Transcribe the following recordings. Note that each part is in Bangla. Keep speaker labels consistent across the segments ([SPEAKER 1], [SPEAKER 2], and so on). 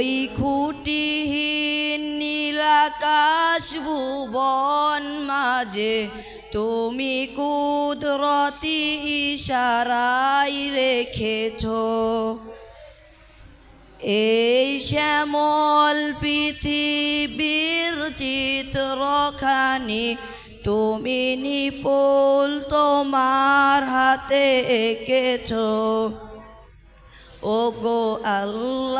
[SPEAKER 1] ওই খুঁটিহীন নীলাকাশ ভুবন মাঝে তুমি কুদরতি ইশারাই রেখেছ। এই শ্যামল পৃথিবীর চিত্রখানি তুমি নিপুল তোমার হাতে এঁকেছ। ও গো আল্লাহ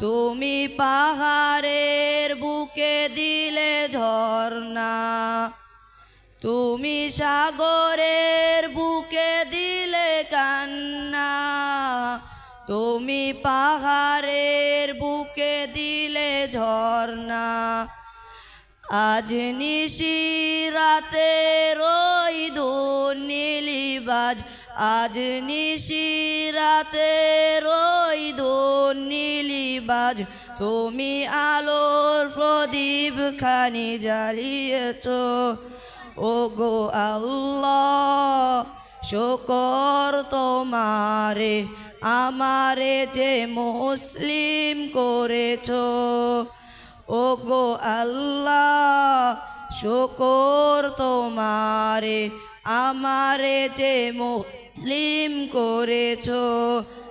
[SPEAKER 1] তুমি পাহাড়ের বুকে দিলে ঝর্ণা। তুমি সাগরের বুকে দিলে কান্না। তুমি পাহাড়ের বুকে দিলে ঝর্ণা। আজ নিশি রাতে রই নীলিবাজ। আজ নিশি রাতে রই নীলিবাজ, তুমি আলোর প্রদীপ খানি জ্বালিয়েছ। ও গো আল্লাহ, শকর তোমারে, আমারে যে মুসলিম করেছ। ও গো আল্লাহ, শকর তোমারে, আমারে যে মুসলিম করেছ।